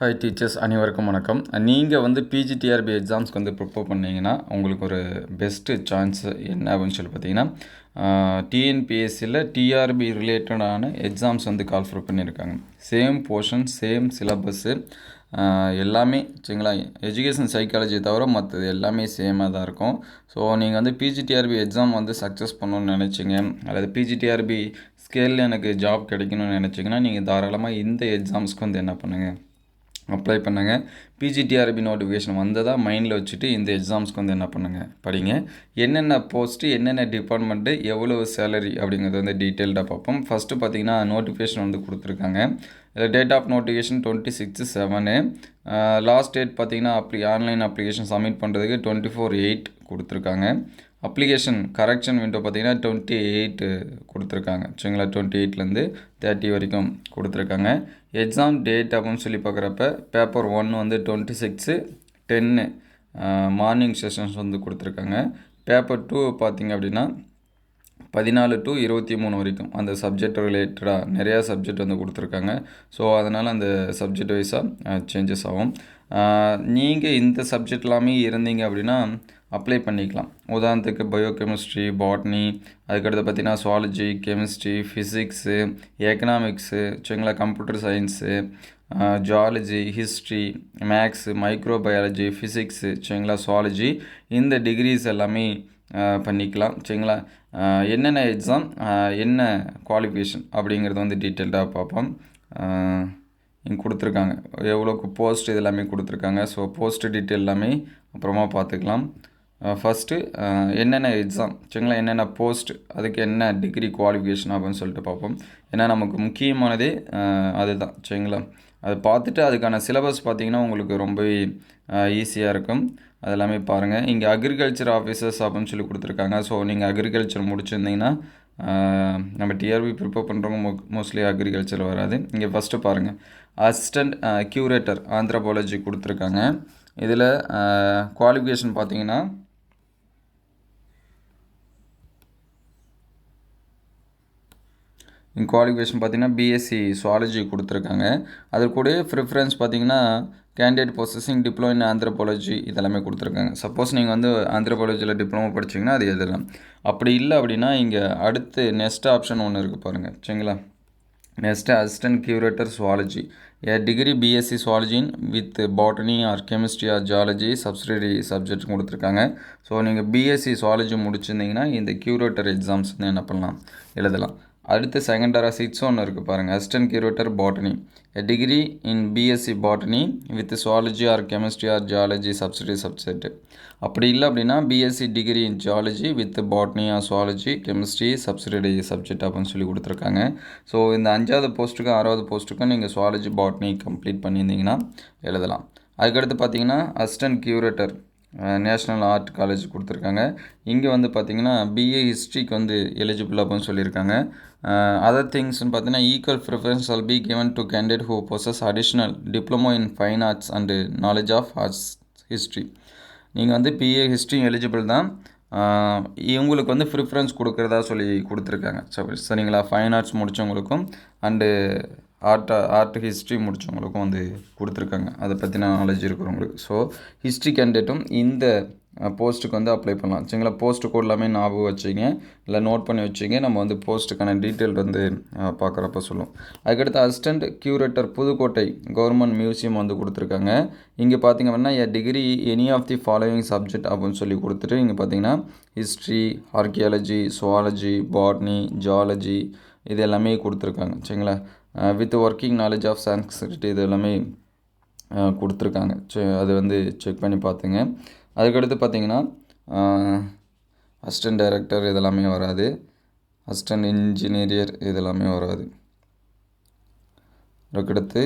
Hi teachers அனைவருக்கும் வணக்கம். நீங்கள் வந்து பிஜிடிஆர்பி எக்ஸாம்ஸ்க்கு வந்து ப்ரிப்பேர் பண்ணிங்கன்னா உங்களுக்கு ஒரு பெஸ்ட்டு சான்ஸ் என்ன அப்படின்னு சொல்லி பார்த்தீங்கன்னா டிஎன்பிஎஸ்சியில் டிஆர்பி ரிலேட்டடான எக்ஸாம்ஸ் வந்து கால்ஃபர் பண்ணியிருக்காங்க. சேம் போர்ஷன் சேம் சிலபஸ்ஸு எல்லாமே சரிங்களா? எஜுகேஷன் சைக்காலஜி தவிர மற்றது எல்லாமே சேமாக தான் இருக்கும். ஸோ நீங்கள் வந்து பிஜிடிஆர்பி எக்ஸாம் வந்து சக்ஸஸ் பண்ணணும்னு நினச்சிங்க அல்லது பிஜிடிஆர்பி ஸ்கேலில் எனக்கு ஜாப் கிடைக்கணும்னு நினச்சிங்கன்னா நீங்கள் தாராளமாக இந்த எக்ஸாம்ஸ்க்கு வந்து என்ன பண்ணுங்கள் அப்ளை பண்ணுங்க. பிஜிடிஆர்பி நோட்டிஃபிகேஷன் வந்ததாக மைண்டில் வச்சுட்டு இந்த எக்ஸாம்ஸ்க்கு வந்து என்ன பண்ணுங்கள் படிங்க. என்னென்ன போஸ்ட்டு என்னென்ன டிபார்ட்மெண்ட்டு எவ்வளோ சேலரி அப்படிங்கிறது வந்து டீட்டெயில்டாக பார்ப்போம். ஃபஸ்ட்டு பார்த்தீங்கன்னா நோட்டிஃபிகேஷன் வந்து கொடுத்துருக்காங்க. இதில் date of notification twenty six seven last date பார்த்தீங்கன்னா அப்படி ஆன்லைன் அப்ளிகேஷன் சப்மிட் பண்ணுறதுக்கு டுவெண்ட்டி ஃபோர் எயிட் கொடுத்துருக்காங்க. அப்ளிகேஷன் கரெக்ஷன் விண்டோ பார்த்தீங்கன்னா டுவெண்ட்டி எயிட்டு கொடுத்துருக்காங்க. சரிங்களா? டுவெண்ட்டி எயிட்லேருந்து தேர்ட்டி வரைக்கும் கொடுத்துருக்காங்க. எக்ஸாம் டேட் அப்படின்னு சொல்லி பார்க்குறப்ப பேப்பர் ஒன் வந்து twenty six ten morning sessions வந்து கொடுத்துருக்காங்க. பேப்பர் டூ பார்த்திங்க அப்படின்னா பதினாலு டு இருபத்தி மூணு வரைக்கும் அந்த சப்ஜெக்ட் ரிலேட்டடாக நிறையா சப்ஜெக்ட் வந்து கொடுத்துருக்காங்க. ஸோ அதனால் அந்த சப்ஜெக்ட் வைஸாக சேஞ்சஸ் ஆகும். நீங்கள் இந்த சப்ஜெக்ட் எல்லாமே இருந்தீங்க அப்படின்னா அப்ளை பண்ணிக்கலாம். உதாரணத்துக்கு பயோகெமிஸ்ட்ரி பாட்னி அதுக்கடுத்து பார்த்தீங்கன்னா சுவாலஜி கெமிஸ்ட்ரி ஃபிசிக்ஸு எக்கனாமிக்ஸு சரிங்களா computer science geology history maths microbiology physics சரிங்களா சுவாலஜி இந்த டிகிரிஸ் எல்லாமே பண்ணிக்கலாம். சரிங்களா என்னென்ன எக்ஸாம் என்ன குவாலிஃபிகேஷன் அப்படிங்கிறது வந்து டீட்டெயில்டாக பார்ப்போம். இங்கே கொடுத்துருக்காங்க. எவ்வளோக்கு போஸ்ட் இது எல்லாமே கொடுத்துருக்காங்க. ஸோ போஸ்ட் டீட்டெயில் எல்லாமே அப்புறமா பார்த்துக்கலாம். ஃபஸ்ட்டு என்னென்ன எக்ஸாம் சரிங்களா? என்னென்ன போஸ்ட் அதுக்கு என்ன டிகிரி குவாலிஃபிகேஷன் அப்படின்னு சொல்லிட்டு பார்ப்போம். ஏன்னா நமக்கு முக்கியமானதே அதுதான் சரிங்களா? அதை பார்த்துட்டு அதுக்கான சிலபஸ் பார்த்திங்கன்னா உங்களுக்கு ரொம்பவே ஈஸியாக இருக்கும். அது எல்லாமே பாருங்கள் இங்கே அக்ரிகல்ச்சர் ஆஃபீஸர்ஸ் அப்படின்னு சொல்லி கொடுத்துருக்காங்க. ஸோ நீங்கள் அக்ரிகல்ச்சர் முடிச்சிருந்தீங்கன்னா நம்ம டிஆர்பி ப்ரிப்பேர் பண்ணுறவங்க மோ மோஸ்ட்லி அக்ரிகல்ச்சர் வராது. இங்கே ஃபஸ்ட்டு பாருங்கள் அசிஸ்டண்ட் க்யூரேட்டர் ஆந்த்ரபாலஜி கொடுத்துருக்காங்க. இதில் குவாலிஃபிகேஷன் பார்த்தீங்கன்னா குவாலிஃபிகேஷன் பார்த்தீங்கன்னா பிஎஸ்சி சுவாலஜி கொடுத்துருக்காங்க. அது கூட ப்ரிஃபரன்ஸ் பார்த்தீங்கன்னா candidate processing diploma in anthropology இதெல்லாமே கொடுத்துருக்காங்க. சப்போஸ் நீங்கள் வந்து ஆந்த்ரபாலஜியில் டிப்ளமோ படிச்சிங்கன்னா அது எழுதலாம் அப்படி இல்லை அப்படின்னா இங்கே அடுத்து நெக்ஸ்ட் ஆப்ஷன் ஒன்று இருக்குது பாருங்கள் சரிங்களா? Next assistant curator zoology a degree BSc சுவாலஜின் with botany or chemistry or geology subsidiary subject கொடுத்துருக்காங்க. ஸோ நீங்கள் பிஎஸ்சி சுவாலஜி முடிச்சிருந்தீங்கன்னா இந்த கியூரேட்டர் எக்ஸாம்ஸ் வந்து என்ன பண்ணலாம்? எழுதலாம். அடுத்து செகண்டராக சிக்ஸ் ஒன்று இருக்குது பாருங்கள் assistant curator botany a degree in BSc botany with zoology or chemistry or geology subsidy subject அப்படி இல்லை அப்படின்னா BSc degree in geology with botany or zoology chemistry subsidy subject அப்படின்னு சொல்லி கொடுத்துருக்காங்க. ஸோ இந்த அஞ்சாவது போஸ்ட்டுக்கும் ஆறாவது போஸ்ட்டுக்கும் நீங்கள் சுவாலஜி பாட்னி கம்ப்ளீட் பண்ணியிருந்தீங்கன்னா எழுதலாம். அதுக்கடுத்து பார்த்தீங்கன்னா assistant curator national art college கொடுத்துருக்காங்க. இங்கே வந்து பார்த்திங்கன்னா பிஏ ஹிஸ்ட்ரிக்கு வந்து எலிஜிபிள் அப்படின்னு சொல்லியிருக்காங்க. அதர் திங்ஸ்னு பார்த்தீங்கன்னா equal preference all be given to candidate who possess additional diploma in fine arts and knowledge of arts history நீங்கள் வந்து பிஏ ஹிஸ்ட்ரி எலிஜிபிள் தான். இவங்களுக்கு வந்து ப்ரிஃபரன்ஸ் கொடுக்குறதா சொல்லி கொடுத்துருக்காங்க. சரிங்களா? ஃபைன் ஆர்ட்ஸ் முடித்தவங்களுக்கும் அண்டு ஆர்ட் ஆர்ட் ஹிஸ்ட்ரி முடித்தவங்களுக்கும் வந்து கொடுத்துருக்காங்க. அதை பற்றின நாலேஜ் இருக்கிறவங்களுக்கு. ஸோ ஹிஸ்ட்ரி கேண்டிடேட்டும் இந்த போஸ்ட்டுக்கு வந்து அப்ளை பண்ணலாம். சரிங்களா? போஸ்ட்டு கோட் எல்லாமே ஞாபகம் வச்சுங்க. இல்லை நோட் பண்ணி வச்சுங்க. நம்ம வந்து போஸ்ட்டுக்கான டீட்டெயில் வந்து பார்க்குறப்ப சொல்லுவோம். அதுக்கடுத்து assistant curator Pudukkottai government museum வந்து கொடுத்துருக்காங்க. இங்கே பார்த்திங்க அப்படின்னா a degree any of the following subject அப்படின்னு சொல்லி கொடுத்துட்டு இங்கே பார்த்தீங்கன்னா history archaeology zoology botany geology இது எல்லாமே கொடுத்துருக்காங்க. சரிங்களா? With working knowledge of Sanskrit இது எல்லாமே கொடுத்துருக்காங்க. அது வந்து செக் பண்ணி பார்த்துங்க. அதுக்கடுத்து பார்த்தீங்கன்னா uh, அசிஸ்டன்ட் டைரக்டர் இதெல்லாமே வராது. அசிஸ்டன்ட் இன்ஜினியரியர் இதெல்லாமே வராது. அதுக்கடுத்து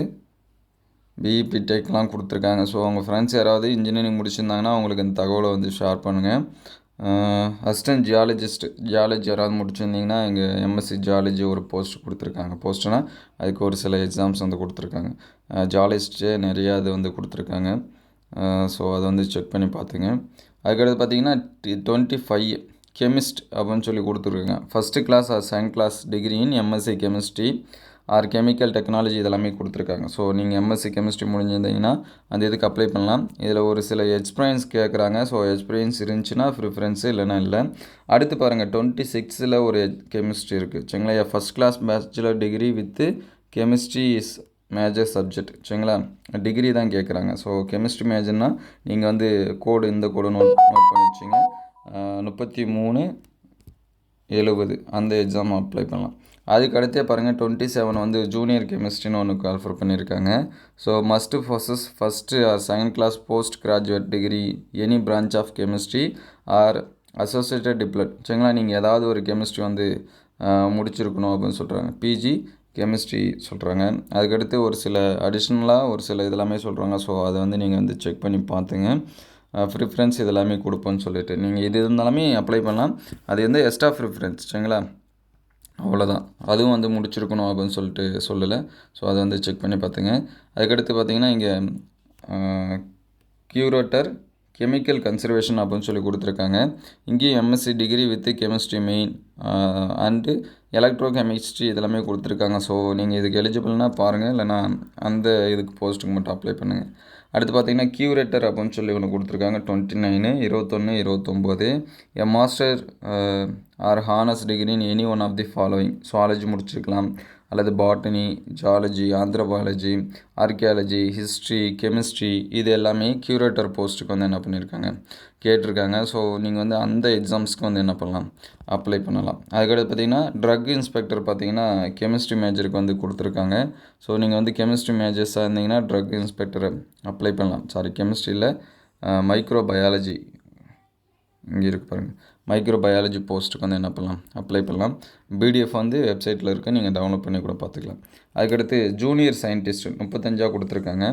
பிஇபி டெக்லாம் கொடுத்துருக்காங்க. ஸோ அவங்க ஃப்ரெண்ட்ஸ் யாராவது இன்ஜினியரிங் முடிச்சிருந்தாங்கன்னா அவங்களுக்கு இந்த தகவலை வந்து ஷேர் பண்ணுங்கள் அசிஸ்டன்ட் ஜியாலஜிஸ்ட் ஜியாலஜி யாராவது முடிச்சிருந்தீங்கன்னா இங்கே எம்எஸ்சி ஜியாலஜி ஒரு போஸ்ட் கொடுத்துருக்காங்க. போஸ்ட்னால் அதுக்கு ஒரு சில எக்ஸாம்ஸ் வந்து கொடுத்துருக்காங்க. ஜியாலஜிஸ்டே நிறையா இது வந்து கொடுத்துருக்காங்க. ஸோ அதை வந்து செக் பண்ணி பார்த்துங்க. அதுக்கடுத்து பார்த்தீங்கன்னா டுவெண்ட்டி ஃபைவ் கெமிஸ்ட் அப்படின்னு சொல்லி கொடுத்துருக்காங்க. First class or second class degree in MSc chemistry or chemical technology இதெல்லாமே கொடுத்துருக்காங்க. ஸோ நீங்கள் எம்எஸ்சி கெமிஸ்ட்ரி முடிஞ்சிருந்தீங்கன்னா அந்த இதுக்கு அப்ளை பண்ணலாம். இதில் ஒரு சில எக்ஸ்பீரியன்ஸ் கேட்குறாங்க ஸோ எக்ஸ்பீரியன்ஸ் இருந்துச்சுன்னா ப்ரிஃபரன்ஸு இல்லைனா இல்லை. அடுத்து பாருங்கள் டுவெண்ட்டி சிக்ஸில் ஒரு கெமிஸ்ட்ரி இருக்குது சரிங்களா? First class bachelor degree with chemistry is major subject சரிங்களா? டிகிரி தான் கேட்குறாங்க ஸோ கெமிஸ்ட்ரி மேஜர்னால் நீங்கள் வந்து கோடு இந்த கோடு நோட் நோட் பண்ணி வச்சிங்க. முப்பத்தி மூணு எழுபது அந்த எக்ஸாம் அப்ளை பண்ணலாம். அதுக்கு அடுத்தே பாருங்கள் டுவெண்ட்டி செவன் வந்து ஜூனியர் கெமிஸ்ட்ரின்னு ஒன்று ஆஃபர் பண்ணியிருக்காங்க so must possess first or second class post graduate degree any branch of chemistry or associated டிப்ளட் சரிங்களா? நீங்கள் ஏதாவது ஒரு கெமிஸ்ட்ரி வந்து முடிச்சிருக்கணும் அப்படின்னு சொல்கிறாங்க பிஜி கெமிஸ்ட்ரி சொல்கிறாங்க அதுக்கடுத்து ஒரு சில அடிஷ்னலாக ஒரு சில இதெல்லாமே சொல்கிறாங்க ஸோ அதை வந்து நீங்கள் வந்து செக் பண்ணி பார்த்துங்க. ப்ரிஃபரன்ஸ் இதெல்லாமே கொடுப்போன்னு சொல்லிட்டு. நீங்கள் இது இருந்தாலுமே அப்ளை பண்ணலாம். அது வந்து எக்ஸ்ட்ரா ப்ரிஃபரன்ஸ் சரிங்களா? அவ்வளோதான் அதுவும் வந்து முடிச்சிருக்கணும் அப்படின்னு சொல்லிட்டு சொல்லலை. ஸோ அதை வந்து செக் பண்ணி பார்த்துங்க. அதுக்கடுத்து பார்த்தீங்கன்னா இங்கே கியூரேட்டர் கெமிக்கல் கன்சர்வேஷன் அப்படின்னு சொல்லி கொடுத்துருக்காங்க. இங்கேயும் MSc degree with chemistry main and electrochemistry இதெல்லாமே கொடுத்துருக்காங்க. ஸோ நீங்கள் இதுக்கு எலிஜிபிள்னால் பாருங்கள் இல்லைனா அந்த இதுக்கு போஸ்ட்டுக்கு மட்டும் அப்ளை பண்ணுங்கள் அடுத்து பார்த்தீங்கன்னா கியூரேட்டர் அப்படின்னு சொல்லி ஒன்று கொடுத்துருக்காங்க. டுவெண்ட்டி நைனு இருபத்தொன்று இருபத்தொம்போது a master or honours degree in any one of the following zoology முடிச்சிருக்கலாம். அல்லது botany geology anthropology archaeology history chemistry இது எல்லாமே க்யூரேட்டர் போஸ்ட்டுக்கு வந்து என்ன பண்ணியிருக்காங்க? கேட்டிருக்காங்க. ஸோ நீங்கள் வந்து அந்த எக்ஸாம்ஸ்க்கு வந்து என்ன பண்ணலாம்? அப்ளை பண்ணலாம். அதுக்கடுத்து பார்த்தீங்கன்னா ட்ரக் இன்ஸ்பெக்டர் பார்த்தீங்கன்னா கெமிஸ்ட்ரி மேஜருக்கு வந்து கொடுத்துருக்காங்க. ஸோ நீங்கள் வந்து கெமிஸ்ட்ரி மேஜர்ஸாக இருந்தீங்கன்னா ட்ரக் இன்ஸ்பெக்டர் அப்ளை பண்ணலாம். சாரி கெமிஸ்ட்ரியில் மைக்ரோ பயாலஜி இங்கே இருக்குது பாருங்கள் மைக்ரோ பயாலஜி போஸ்ட்டுக்கு வந்து என்ன பண்ணலாம்? அப்ளை பண்ணலாம். பிடிஎஃப் வந்து வெப்சைட்டில் இருக்குது நீங்கள் டவுன்லோட் பண்ணி கூட பார்த்துக்கலாம். அதுக்கடுத்து ஜூனியர் சயின்டிஸ்ட் முப்பத்தஞ்சாக கொடுத்துருக்காங்க.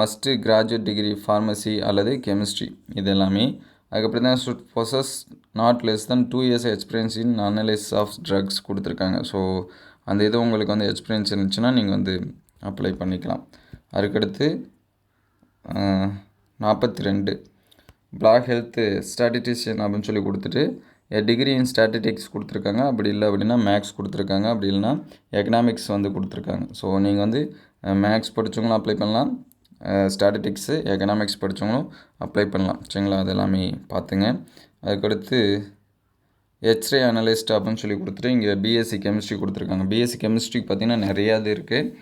மஸ்ட்டு கிராஜுவேட் டிகிரி ஃபார்மசி அல்லது கெமிஸ்ட்ரி இது எல்லாமே. அதுக்கப்புறம் தான் should possess not less than two years experience in analyse of drugs கொடுத்துருக்காங்க. ஸோ அந்த இது உங்களுக்கு வந்து எக்ஸ்பீரியன்ஸ் இருந்துச்சுன்னா நீங்கள் வந்து அப்ளை பண்ணிக்கலாம். அதுக்கடுத்து நாற்பத்தி ரெண்டு. பிளாக் ஹெல்த்து ஸ்டாட்டிஸ்டிஷியன் அப்படின்னு சொல்லி கொடுத்துட்டு டிகிரி இன் ஸ்டாட்டிஸ்டிக்ஸ் கொடுத்துருக்காங்க. அப்படி இல்லை அப்படின்னா மேக்ஸ் கொடுத்துருக்காங்க. அப்படி இல்லைனா எக்கனாமிக்ஸ் வந்து கொடுத்துருக்காங்க. ஸோ நீங்கள் வந்து மேக்ஸ் படித்தவங்களும் அப்ளை பண்ணலாம். ஸ்டாட்டிஸ்டிக்ஸு எக்கனாமிக்ஸ் படித்தவங்களும் அப்ளை பண்ணலாம். சரிங்களா? அது எல்லாமே பார்த்துங்க. அதுக்கடுத்து ஹெச்ரே அனலிஸ்ட் அப்படின்னு சொல்லி கொடுத்துட்டு இங்கே பிஎஸ்சி கெமிஸ்ட்ரி கொடுத்துருக்காங்க. பிஎஸ்சி கெமிஸ்ட்ரிக்கு பார்த்திங்கன்னா நிறையா இது இருக்குது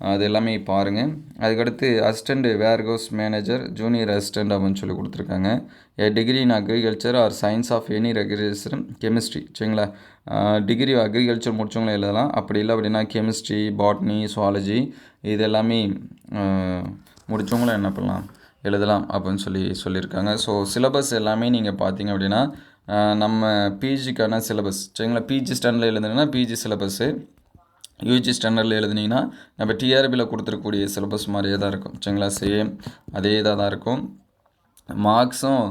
அது எல்லாமே பாருங்கள் அதுக்கடுத்து assistant warehouse manager junior assistant அப்படின்னு சொல்லி கொடுத்துருக்காங்க. A degree in agriculture or science of any regulation chemistry சரிங்களா? டிகிரி அக்ரிகல்ச்சர் முடிச்சவங்களும் எழுதலாம். அப்படி இல்லை அப்படின்னா கெமிஸ்ட்ரி பாட்னி சுவாலஜி இது எல்லாமே முடித்தவங்களும் என்ன பண்ணலாம்? எழுதலாம் அப்படின்னு சொல்லி சொல்லியிருக்காங்க. ஸோ சிலபஸ் எல்லாமே நீங்கள் பார்த்தீங்க அப்படின்னா நம்ம பிஜிக்கான சிலபஸ் சரிங்களா? பிஜி ஸ்டாண்டில் எழுதுனீங்கன்னா பிஜி சிலபஸ்ஸு யூஜி ஸ்டாண்டர்டில் எழுதுனீங்கன்னா நம்ம டிஆர்பியில் கொடுத்துருக்கக்கூடிய சிலபஸ் மாதிரியே தான் இருக்கும். சரிங்களா? சேம் அதே இதாக தான் இருக்கும். மார்க்ஸும்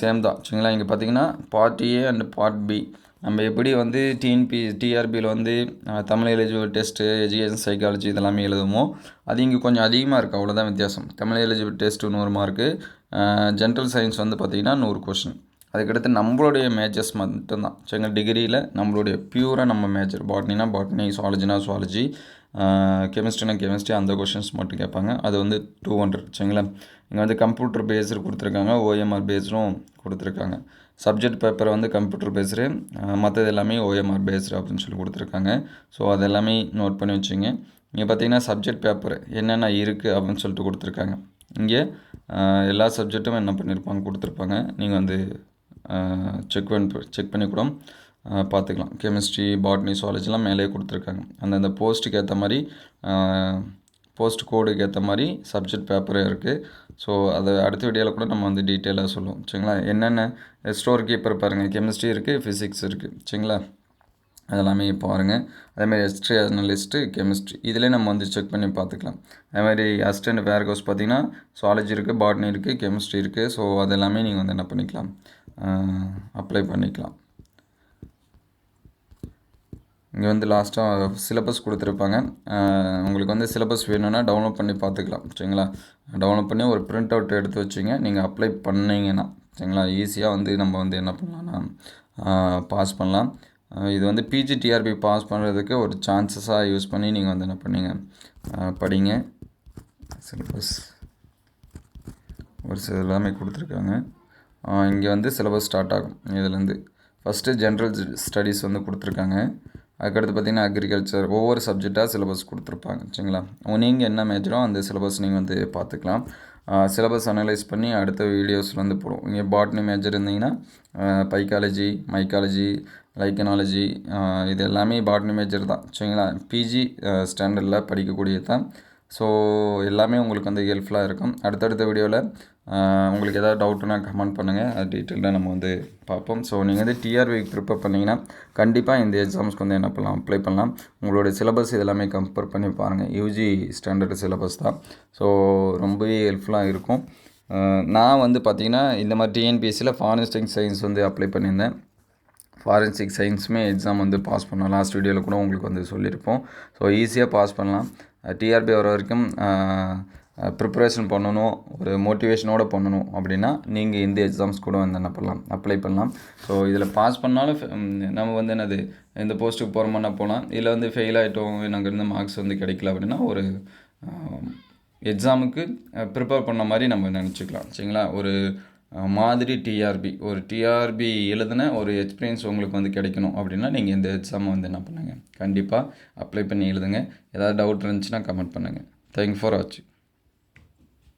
சேம் தான். சரிங்களா? இங்கே பார்த்தீங்கன்னா part A and part B நம்ம எப்படி வந்து டிஎன்பி டிஆர்பியில் வந்து Tamil eligible test education psychology இதெல்லாமே எழுதுமோ அது இங்கே கொஞ்சம் அதிகமாக இருக்குது அவ்வளோதான் வித்தியாசம். தமிழ் எலிஜிபிள் டெஸ்ட்டு நூறு மார்க்கு ஜென்ரல் சயின்ஸ் வந்து பார்த்திங்கன்னா நூறு கொஷின் அதுக்கடுத்து நம்மளுடைய மேஜர்ஸ் மட்டும்தான். சரிங்க டிகிரியில் நம்மளுடைய பியூராக நம்ம மேஜர் பாட்னினா பாட்னி சுவாலஜினா சுவாலஜி கெமிஸ்ட்ரினா கெமிஸ்ட்ரி அந்த கொஷின்ஸ் மட்டும் கேட்பாங்க. அது வந்து டூ ஹண்ட்ரட் சரிங்களா இங்கே வந்து கம்ப்யூட்டர் பேஸ்டு கொடுத்துருக்காங்க. ஓஎம்ஆர் பேஸ்டும் கொடுத்துருக்காங்க. சப்ஜெக்ட் பேப்பரை வந்து கம்ப்யூட்டர் பேஸ்டு மற்றது எல்லாமே ஓஎம்ஆர் பேஸ்டு அப்படின்னு சொல்லி கொடுத்துருக்காங்க. ஸோ அது எல்லாமே நோட் பண்ணி வச்சுங்க இங்கே பார்த்தீங்கன்னா சப்ஜெக்ட் பேப்பர் என்னென்ன இருக்குது அப்படின்னு சொல்லிட்டு கொடுத்துருக்காங்க. இங்கே எல்லா சப்ஜெக்ட்டும் என்ன பண்ணியிருப்பாங்க கொடுத்துருப்பாங்க. நீங்கள் வந்து செக் பண்ணி செக் பண்ணி கூட பார்த்துக்கலாம். கெமிஸ்ட்ரி பாட்னி சுவாலஜிலாம் மேலே கொடுத்துருக்காங்க. அந்தந்த போஸ்ட்டுக்கு ஏற்ற மாதிரி போஸ்ட் கோடுக்கு ஏற்ற மாதிரி சப்ஜெக்ட் பேப்பரும் இருக்குது ஸோ அதை அடுத்த வீடியோவில் கூட நம்ம வந்து டீட்டெயிலாக சொல்லுவோம். சரிங்களா? என்னென்ன ஸ்டோர் கீப்பர் பாருங்கள் கெமிஸ்ட்ரி இருக்குது ஃபிசிக்ஸ் இருக்குது சரிங்களா? அதெல்லாமே பாருங்கள் அதேமாதிரி ஹிஸ்ட்ரி அனலிஸ்ட்டு கெமிஸ்ட்ரி இதிலே நம்ம வந்து செக் பண்ணி பார்த்துக்கலாம். அதேமாதிரி அசிஸ்டன்ட் வேர்கோஸ் பார்த்திங்கன்னா சுவாலஜி இருக்குது பாட்னி இருக்குது கெமிஸ்ட்ரி இருக்குது ஸோ அதெல்லாமே நீங்கள் வந்து என்ன பண்ணிக்கலாம்? அப்ளை பண்ணிக்கலாம். இங்கே வந்து லாஸ்ட்டாக சிலபஸ் கொடுத்துருப்பாங்க. உங்களுக்கு வந்து சிலபஸ் வேணும்னா டவுன்லோட் பண்ணி பார்த்துக்கலாம். சரிங்களா? டவுன்லோட் பண்ணி ஒரு பிரிண்ட் அவுட் எடுத்து வச்சிங்க. நீங்கள் அப்ளை பண்ணிங்கன்னா சரிங்களா? ஈஸியாக வந்து நம்ம வந்து என்ன பண்ணலாம்னா பாஸ் பண்ணலாம். இது வந்து பிஜிடிஆர்பி பாஸ் பண்ணுறதுக்கு ஒரு சான்சஸாக யூஸ் பண்ணி நீங்கள் வந்து என்ன பண்ணீங்க? படிங்க. சிலபஸ் ஒரு சில எல்லாமே கொடுத்துருக்காங்க. இங்கே வந்து சிலபஸ் ஸ்டார்ட் ஆகும். இதுலேருந்து ஃபஸ்ட்டு ஜென்ரல் ஸ்டடீஸ் வந்து கொடுத்துருக்காங்க. அதுக்கடுத்து பார்த்தீங்கன்னா அக்ரிகல்ச்சர் ஒவ்வொரு சப்ஜெக்டாக சிலபஸ் கொடுத்துருப்பாங்க. சரிங்களா? நீங்கள் என்ன மேஜரோ அந்த சிலபஸ் நீங்கள் வந்து பார்த்துக்கலாம் சிலபஸ் அனலைஸ் பண்ணி அடுத்த வீடியோஸில் வந்து போடுவோம். இங்கே பாட்னி மேஜர் இருந்தீங்கன்னா பைக்காலஜி மைக்காலஜி லைக்கனாலஜி இது எல்லாமே பாட்னி மேஜர் தான். சரிங்களா? பிஜி ஸ்டாண்டர்டில் படிக்கக்கூடியது தான். ஸோ எல்லாமே உங்களுக்கு வந்து ஹெல்ப்ஃபுல்லாக இருக்கும். அடுத்தடுத்த வீடியோவில் உங்களுக்கு எதாவது டவுட்னா கமெண்ட் பண்ணுங்கள் அது டீட்டெயிலாக நம்ம வந்து பார்ப்போம். ஸோ நீங்கள் வந்து டிஆர்வி ப்ரிப்பேர் பண்ணிங்கன்னா கண்டிப்பாக இந்த எக்ஸாம்ஸ்க்கு வந்து என்ன பண்ணலாம் அப்ளை பண்ணலாம். உங்களுடைய சிலபஸ் இதெல்லாமே கம்பேர் பண்ணி பாருங்கள் யூஜி ஸ்டாண்டர்டு சிலபஸ் தான். ஸோ ரொம்பவே ஹெல்ப்ஃபுல்லாக இருக்கும். நான் வந்து பார்த்திங்கன்னா இந்த மாதிரி டிஎன்பிஎஸ்சியில் ஃபாரஸ்டிங் சயின்ஸ் வந்து அப்ளை பண்ணியிருந்தேன். ஃபாரன்சிக் சயின்ஸுமே எக்ஸாம் வந்து பாஸ் பண்ணலாம். லாஸ்ட் வீடியோவில் கூட உங்களுக்கு வந்து சொல்லியிருப்போம். ஸோ ஈஸியாக பாஸ் பண்ணலாம். டிஆர்பி வர வரைக்கும் ப்ரிப்பரேஷன் பண்ணணும். ஒரு மோட்டிவேஷனோடு பண்ணணும். அப்படின்னா நீங்கள் இந்த எக்ஸாம்ஸ் கூட வந்து என்ன பண்ணலாம்? அப்ளை பண்ணலாம். ஸோ இதில் பாஸ் பண்ணாலும் நம்ம வந்து என்னது இந்த போஸ்ட்டுக்கு போகிறோமோனா போகலாம். இதில் வந்து ஃபெயில் ஆகிட்டோம் எனக்கு இருந்த மார்க்ஸ் வந்து கிடைக்கல அப்படின்னா ஒரு எக்ஸாமுக்கு ப்ரிப்பேர் பண்ண மாதிரி நம்ம நினச்சிக்கலாம். சரிங்களா? ஒரு மாதிரி டிஆர்பி ஒரு டிஆர்பி எழுதின ஒரு எக்ஸ்பீரியன்ஸ் உங்களுக்கு வந்து கிடைக்கணும் அப்படின்னா நீங்கள் இந்த எக்ஸாமை வந்து என்ன பண்ணுங்கள் கண்டிப்பாக அப்ளை பண்ணி எழுதுங்க. ஏதாவது டவுட் இருந்துச்சுன்னா கமெண்ட் பண்ணுங்கள் தேங்க் ஃபார் வாட்சிங்